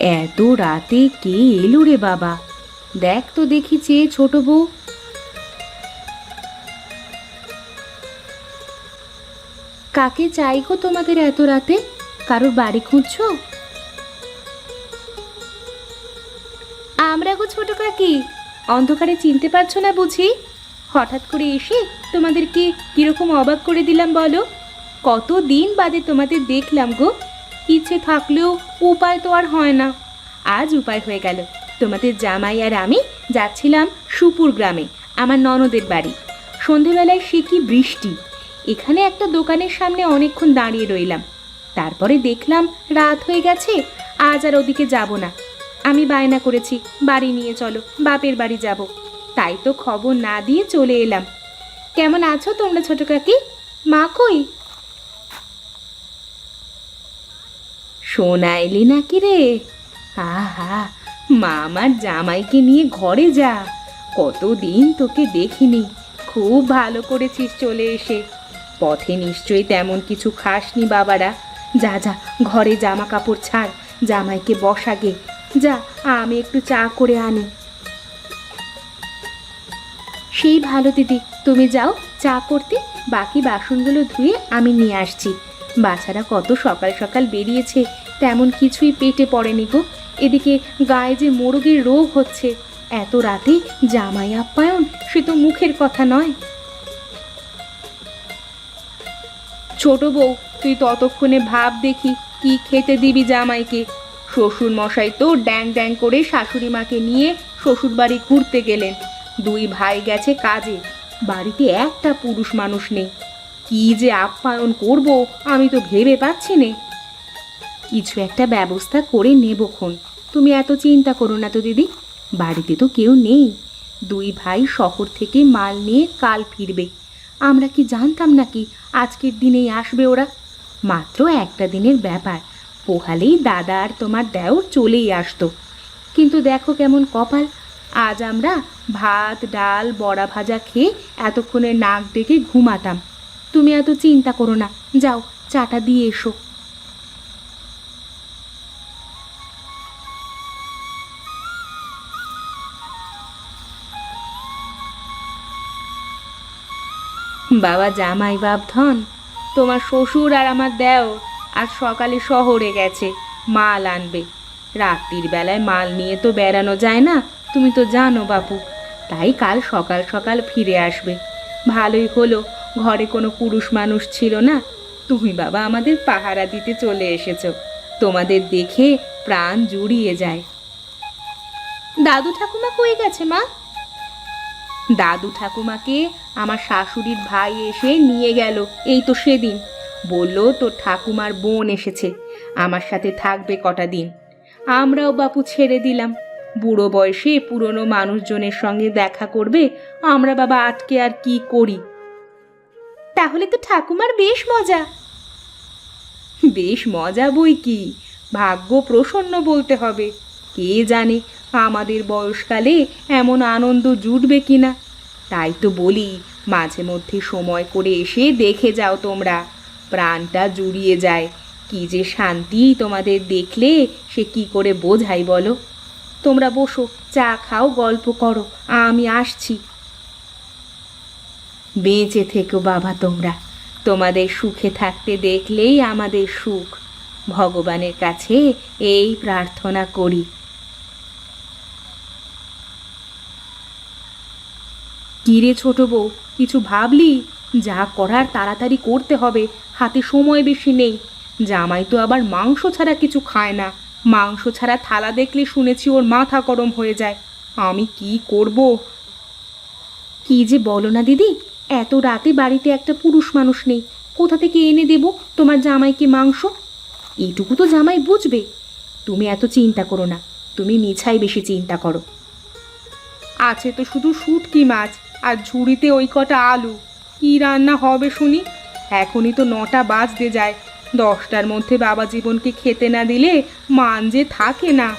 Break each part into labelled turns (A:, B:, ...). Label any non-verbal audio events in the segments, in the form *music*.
A: এত রাতে কে এলো রে বাবা? দেখ তো দেখি চেয়ে ছোট বউ। কাকে চাই গো তোমাদের এত রাতে? কারোর বাড়ি খুঁজছো? আমরা গো ছোট কাকি, অন্ধকারে চিনতে পারছ না বুঝি? হঠাৎ করে এসে তোমাদেরকে কীরকম অবাক করে দিলাম বলো? কত দিন বাদে তোমাদের দেখলাম গো। ইচ্ছে থাকলেও উপায় তো আর হয় না। আজ উপায় হয়ে গেল। তোমাদের জামাই আর আমি যাচ্ছিলাম সুপুর গ্রামে, আমার ননদের বাড়ি। সন্ধেবেলায় সে কি বৃষ্টি? এখানে একটা দোকানের সামনে অনেকক্ষণ দাঁড়িয়ে রইলাম। তারপরে দেখলাম রাত হয়ে গেছে, আজ আর ওদিকে যাব না। আমি বায়না করেছি, বাড়ি নিয়ে চলো, বাপের বাড়ি যাব। তাই তো খবর না দিয়ে চলে এলাম। কেমন আছো তোমরা ছোট কাকি? মা কই? সোনা এলি নাকি রে? আহা, মা আমার জামাইকে নিয়ে ঘরে যা। কতদিন তোকে দেখিনি। খুব ভালো করেছিস চলে এসে। পথে নিশ্চয়ই তেমন কিছু খাসনি বাবারা। যা যা, ঘরে জামা কাপড় ছাড়, জামাইকে বসাগে যা, আমি একটু চা করে আনি। সেই ভালো দিদি, তুমি যাও চা করতে। বাকি বাসনগুলো ধুয়ে আমি নিয়ে আসছি। বাছারা কত সকাল সকাল বেরিয়েছে, তেমন কিছুই পেটে পড়েনি গো। এদিকে গায়ে যে মোরগের রোগ হচ্ছে, এত রাতে জামাই আপ্যায়ন, সে তো মুখের কথা নয়। ছোট বউ, তুই ততক্ষণে ভাব দেখি, কি খেতে দিবি জামাইকে? শ্বশুর মশাই তো ড্যাং ড্যাং করে শাশুড়ি মাকে নিয়ে শ্বশুর বাড়ি ঘুরতে গেলেন। দুই ভাই গেছে কাজে। বাড়িতে একটা পুরুষ মানুষ নেই। কি যে আপ্যায়ন করব, আমি তো ভেবে পাচ্ছি নে। কিছু একটা ব্যবস্থা করে নেবক্ষণ তুমি এত চিন্তা করো না তো, দিদি। বাড়িতে তো কেউ নেই। দুই ভাই শহর থেকে মাল নিয়ে কাল ফিরবে। আমরা কি জানতাম নাকি আজকের দিনেই আসবে ওরা? মাত্র একটা দিনের ব্যাপার। পোহালেই দাদা আর তোমার দেওর চলেই আসতো। কিন্তু দেখো কেমন কপাল। আজ আমরা ভাত, ডাল, বড়া ভাজা খেয়ে এতক্ষণে নাক ডেকে ঘুমাতাম। তুমি এত চিন্তা করো না। যাও, চাটা দিয়ে এসো। বাবা জামাই বাপধন, তোমার শ্বশুর আর আমার দেও আজ সকালে শহরে গেছে, মাল আনবে। রাত্রির বেলায় মাল নিয়ে তো বেড়ানো যায় না, তুমি তো জানো বাপু। তাই কাল সকাল সকাল ফিরে আসবে। ভালোই হলো ঘরে কোনো পুরুষ মানুষ ছিল না। তুমি বাবা আমাদের পাহারা দিতে চলে এসেছ। তোমাদের দেখে প্রাণ জুড়িয়ে যায়। দাদু ঠাকুমা কই গেছে মা? দাদু ঠাকুমাকে আমার শাশুড়ির ভাই এসে নিয়ে গেল। এই তো সেদিন। বলল তোর ঠাকুমার বোন এসেছে। আমার সাথে থাকবে কটা দিন। আমরাও বাপু ছেড়ে দিলাম। বুড়ো বয়সে পুরনো মানুষজনের সঙ্গে দেখা করবে। আমরা বাবা আটকে আর কি করি? তাহলে তো ঠাকুমার বেশ মজা। বেশ মজা বই কি? ভাগ্য প্রসন্ন বলতে হবে। কে জানে আমাদের বয়সকালে এমন আনন্দ জুটবে কিনা? তাই তো বলি, মাঝে মধ্যে সময় করে এসে দেখে যাও তোমরা। প্রাণটা জুড়িয়ে যায়। কি যে শান্তি তোমাদের দেখলে, সে কি করে বোঝাই বলো? তোমরা বসো, চা খাও, গল্প করো, আমি আসছি। বেঁচে থেকো বাবা তোমরা। তোমাদের সুখে থাকতে দেখলেই আমাদের সুখ। ভগবানের কাছে এই প্রার্থনা করি। কিরে ছোট বউ, কিছু ভাবলি? যা করার তাড়াতাড়ি করতে হবে, হাতে সময় বেশি নেই। জামাই তো আবার মাংস ছাড়া কিছু খায় না। মাংস ছাড়া থালা দেখলে শুনেছি ওর মাথা গরম হয়ে যায়। আমি কি করব? কি যে বলো না দিদি এত রাতে বাড়িতে একটা পুরুষ মানুষ নেই। কোথা থেকে এনে দেব? তোমার জামাইকে মাংস? এইটুকু তো জামাই বুঝবে। তুমি এত চিন্তা করো না। তুমি মিছাই বেশি চিন্তা করো। আছে তো শুধু শুটকি মাছ আর ঝুড়িতে ওই কটা আলু। কি রান্না হবে শুনি? এখনই তো নটা বাজতে যায়। দশটার মধ্যে বাবা জীবনকে খেতে না দিলে মান যে থাকে না।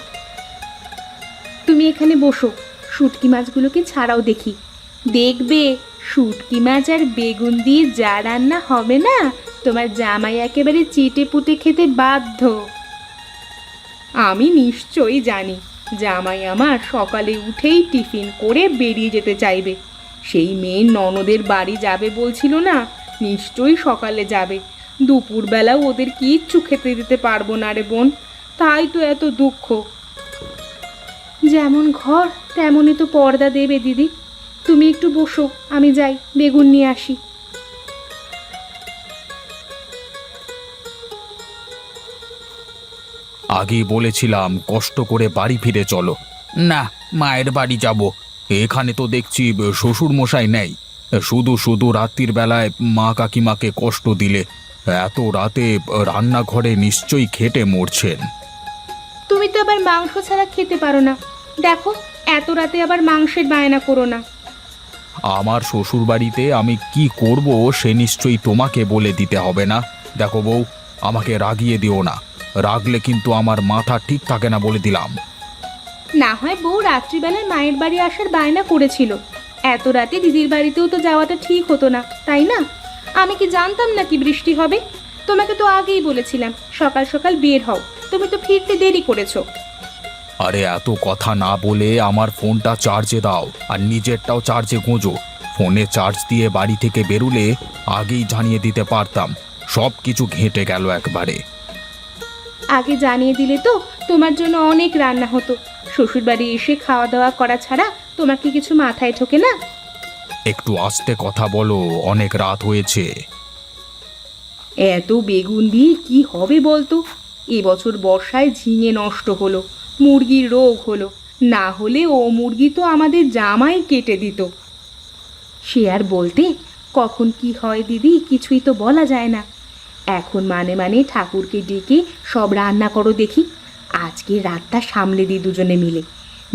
A: তুমি এখানে বসো। শুটকি মাছগুলোকে ছাড়াও দেখি। দেখবে। শুটকি মাছ আর বেগুন দিয়ে যা রান্না হবে না, তোমার জামাই একেবারে চেটে পুটে খেতে বাধ্য। আমি নিশ্চয়ই জানি, জামাই আমার সকালে উঠেই টিফিন করে বেরিয়ে যেতে চাইবে। সেই মেয়ে ননদের বাড়ি যাবে বলছিল না, নিশ্চয়ই সকালে যাবে। দুপুরবেলা ওদের কিচ্ছু খেতে দিতে পারব না রে বোন, তাই তো এত দুঃখ। যেমন ঘর, তেমনই তো পর্দা দেবে দিদি। তুমি একটু বসো আমি যাই বেগুন নিয়ে আসি।
B: আগেই বলেছিলাম কষ্ট করে বাড়ি ফিরে চলো। না মায়ের বাড়ি যাব। এখানে তো দেখছি শ্বশুর মশাই নেই। শুধু শুধু রাত্রির বেলায় মা কাকিমাকে কষ্ট দিলে। এত রাতে রান্নাঘরে নিশ্চয়ই খেটে মরছেন।
A: তুমি তো আবার মাংস ছাড়া খেতে পারো না। দেখো এত রাতে আবার মাংসের বায়না করো না।
B: আমার শ্বশুর বাড়িতে আমি কি করব সে নিশ্চয়ই তোমাকে বলে দিতে হবে না। দেখো বউ, আমাকে রাগিয়ে দিও না। রাগলে কিন্তু আমার মাথা ঠিক থাকে না বলে দিলাম।
A: না হয় বউ, রাত্রিবেলায় মায়ের বাড়ি আসার বায়না করেছিল। এত রাতে দিদির বাড়িতেও তো যাওয়াটা ঠিক হতো না, তাই না? আমি কি জানতাম না কি বৃষ্টি হবে? তোমাকে তো আগেই বলেছিলাম, সকাল সকাল বের হও। তুমি তো ফিরতে দেরি করেছ।
B: আরে এত কথা না বলে আমার ফোনটা চার্জে দাও আর নিজেরটাও চার্জে গোঁজো। ফোনে চার্জ দিয়ে বাড়ি থেকে বেরুলে আগেই জানিয়ে দিতে পারতাম সব কিছু ঘেঁটে গেল একবারে।
A: আগে জানিয়ে দিলে তো তোমার জন্য অনেক রান্না হতো। শ্বশুরবাড়ি এসে খাওয়া দাওয়া করা ছাড়া তোমার কি কিছু মাথায় ঠোকে না?
B: একটু আস্তে কথা বলো অনেক রাত হয়েছে।
A: এত বেগুন দিয়ে কি হবে বলতো? এবছর বর্ষায় ঝিঙে নষ্ট হলো। মুরগির রোগ হলো। না হলে ও মুরগি তো আমাদের জামাই কেটে দিত। সে আর বলতে, কখন কি হয় দিদি, কিছুই তো বলা যায় না। এখন মানে মানে ঠাকুরকে ডেকে সব রান্না করো দেখি। আজকে রাতটা সামলে দিই দুজনে মিলে।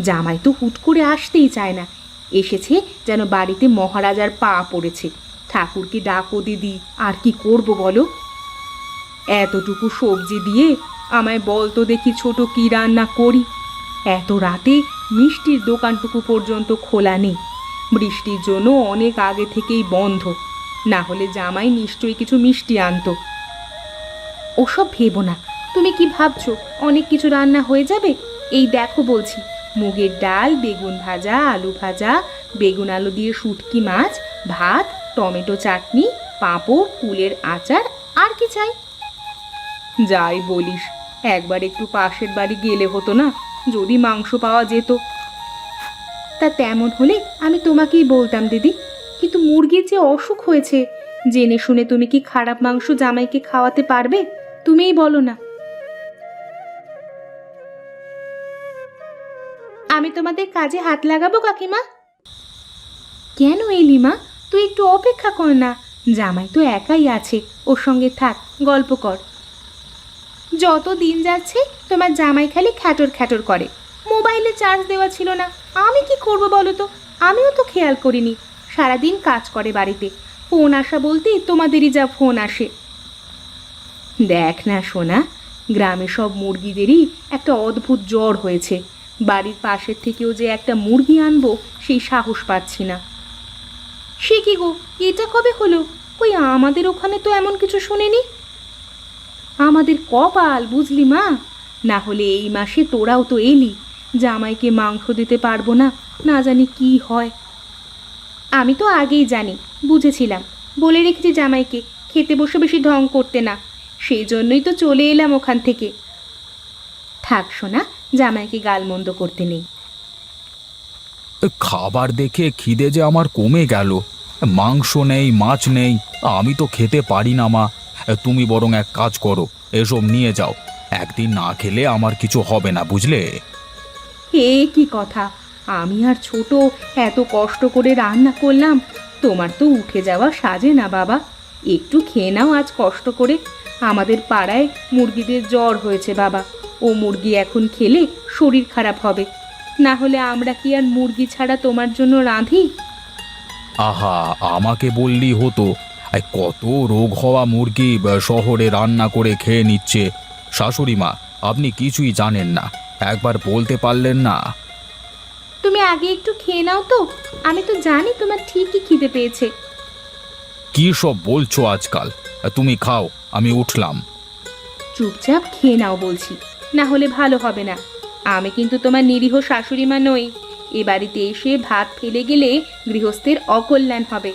A: জামাই তো হুট করে আসতেই চায় না। এসেছে যেন বাড়িতে মহারাজার পা পড়েছে। ঠাকুরকে ডাকো দিদি, আর কি করব বলো? এতটুকু সবজি দিয়ে আমায় বল তো দেখি ছোট কি রান্না করি। এত রাতে মিষ্টির দোকানটুকু পর্যন্ত খোলা নেই। বৃষ্টির জন্য অনেক আগে থেকেই বন্ধ। না হলে জামাই নিশ্চয়ই কিছু মিষ্টি আনতো। ওসব ভেবো না। তুমি কি ভাবছ, অনেক কিছু রান্না হয়ে যাবে? এই দেখো বলছি, মুগের ডাল, বেগুন ভাজা, আলু ভাজা, বেগুন আলু দিয়ে শুটকি মাছ, ভাত, টমেটো চাটনি, পাঁপড় কুলের আচার, আর কি চাই? যাই বলিস, একবার একটু পাশের বাড়ি গেলে হতো না, যদি মাংস পাওয়া যেত। তা তেমন হলে আমি তোমাকেই বলতাম, দিদি। কিন্তু মুরগির যে অসুখ হয়েছে, জেনে শুনে তুমি কি খারাপ মাংস জামাইকে খাওয়াতে পারবে? তুমিই বলো না। আমি তোমাদের কাজে হাত লাগাবো, কাকিমা? কেন এলি মা? তুই একটু অপেক্ষা কর না। জামাই তো একাই আছে, ওর সঙ্গে থাক, গল্প কর। যত দিন যাচ্ছে, তোমার জামাই খালি খ্যাটর খ্যাটর করে। মোবাইলে চার্জ দেওয়া ছিল না। আমি কি করব বলো তো? আমিও তো খেয়াল করিনি। সারাদিন কাজ করে বাড়িতে। ফোন আসা বলতে তোমাদেরই যা ফোন আসে। দেখ না সোনা, গ্রামে সব মুরগিদেরই একটা অদ্ভুত জ্বর হয়েছে। বাড়ির পাশের থেকেও যে একটা মুরগি আনব, সেই সাহস পাচ্ছি না। সে কি গো? এটা কবে হলো? কই আমাদের ওখানে তো এমন কিছু শুনিনি। আমাদের কপাল, বুঝলি মা? না হলে এই মাসে তোরাও তো এলি, জামাইকে মাংস দিতে পারব না না জানি কি হয়। আমি তো আগেই জানি, বুঝেছিলাম। বলে রেখেছি জামাইকে, খেতে বসে বেশি ঢং করতে না, সেই জন্যই তো চলে এলাম ওখান থেকে। থাক শোনা জামাইকে গালমন্দ করতে নেই।
B: খাবার দেখে খিদে যে আমার কমে গেল। মাংস নেই, মাছ নেই, আমি তো খেতে পারি না মা। তুমি বরং এক কাজ করো এসব নিয়ে যাও। একদিন না খেলে আমার কিছু হবে না বুঝলে?
A: হে কি কথা? আমি আর ছোট এত কষ্ট করে রান্না করলাম তোমার তো উঠে যাওয়া সাজে না বাবা। একটু খেয়ে নাও আজ কষ্ট করে। আমাদের পাড়ায় মুরগিদের জ্বর হয়েছে বাবা। ও মুরগি এখন খেলে শরীর খারাপ হবে। না হলে আমরা কি আর মুরগি ছাড়া তোমার জন্য রাঁধি?
B: আহা আমাকে বললি হতো। এই কত রোগ হওয়া মুরগি আহ, শহরে রান্না করে খেয়ে নিচ্ছে। শাশুড়ি মা আপনি কিছুই জানেন না। একবার বলতে পারলেন না।
A: তুমি আগে একটু খেয়ে নাও তো। আমি তো জানি তোমার ঠিকই খিদে পেয়েছে।
B: কি সব বলছো আজকাল? তুমি খাও আমি উঠলাম।
A: চুপচাপ খেয়ে নাও বলছি না হলে ভালো হবে না। আমি কিন্তু তোমার নিরীহ শাশুড়ি মা নই। এ বাড়িতে এসে ভাত ফেলে গেলে গৃহস্থের অকল্যাণ হবে।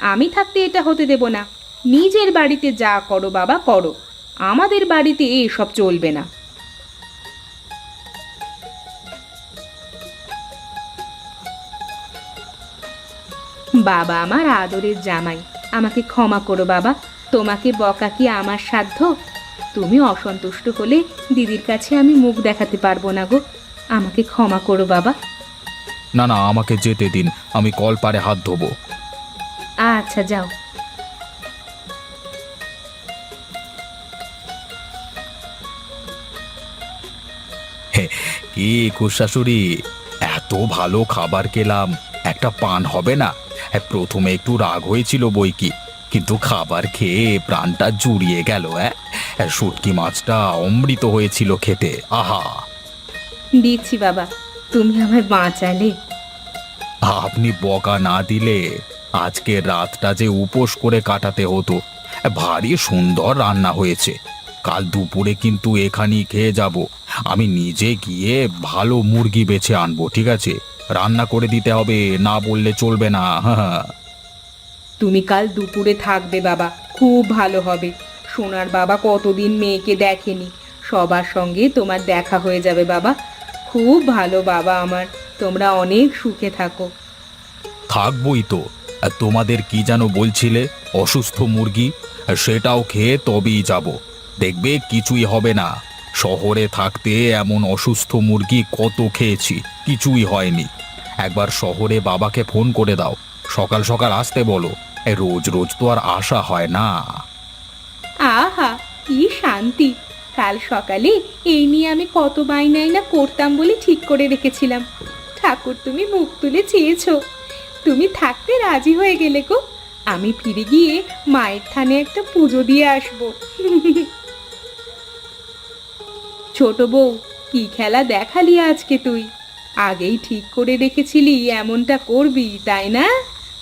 A: আমি থাকতে এটা হতে দেব না। নিজের বাড়িতে যা করো বাবা, করো। আমাদের বাড়িতে এসব চলবে না। বাবা আমার আদরের জামাই, আমাকে ক্ষমা করো বাবা। তোমাকে বকা কি আমার সাধ্য? তুমি অসন্তুষ্ট হলে দিদির কাছে আমি মুখ দেখাতে পারব না গো। আমাকে ক্ষমা করো বাবা।
B: না না, আমাকে যেতে দিন। আমি কল পারে হাত ধোবো।
A: আচ্ছা যাও।
B: কি শাশুড়ি এত ভালো খাবার খেলাম একটা পান হবে না? হ্যাঁ, প্রথমে একটু রাগ হয়েছিল বই কি কিন্তু খাবার খেয়ে প্রাণটা জুড়িয়ে গেল হ্যাঁ শুটকি মাছটা অমৃত হয়েছিল খেতে আহা!
A: দিচ্ছি বাবা তুমি আমায় বাঁচালে।
B: আপনি বকা না দিলে আজকে রাতটা যে উপোস করে কাটাতে হতো ভারী সুন্দর রান্না হয়েছে। কাল দুপুরে কিন্তু এখানেই খেয়ে যাব। আমি নিজে গিয়ে ভালো মুরগি বেছে আনব ঠিক আছে? রান্না করে দিতে হবে না বললে চলবে না। হ্যাঁ
A: তুমি কাল দুপুরে থাকবে বাবা খুব ভালো হবে। সোনার বাবা কতদিন মেয়েকে দেখেনি। সবার সঙ্গে তোমার দেখা হয়ে যাবে বাবা। খুব ভালো বাবা আমার তোমরা অনেক সুখে থাকো।
B: থাকবই তো। আর তোমাদের কি যেন বলছিলে, অসুস্থ মুরগি? সেটাও খেয়ে তবেই যাব। দেখবে কিছুই হবে না। শহরে থাকতে এমন অসুস্থ মুরগি কত খেয়েছি, কিছুই হয়নি। একবার শহরে বাবাকে ফোন করে দাও। সকাল সকাল আসতে বলো। রোজ রোজ তো আর আসা হয় না।
A: আহা, কি শান্তি। কাল সকালে এই নিয়ে আমি কত বাইনাই না করতাম বলে ঠিক করে রেখেছিলাম। ঠাকুর তুমি মুখ তুলে চেয়েছো। তুমি থাকতে রাজি হয়ে গেলে গো। আমি ফিরে গিয়ে মায়ের থানে একটা পুজো দিয়ে আসব। ছোট বউ, কি খেলা দেখালি আজকে তুই? আগেই ঠিক করে রেখেছিলি এমনটা করবি, তাই না?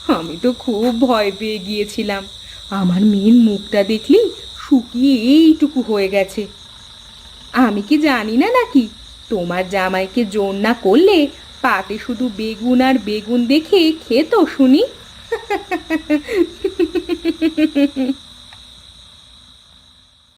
A: আমি তো খুব ভয় পেয়ে গিয়েছিলাম। আমার মেয়ের মুখটা দেখলি শুকিয়ে এইটুকু হয়ে গেছে। আমি কি জানি না নাকি, তোমার জামাইকে জোর না করলে পাতে শুধু বেগুন আর বেগুন দেখে খেতো শুনি। *laughs*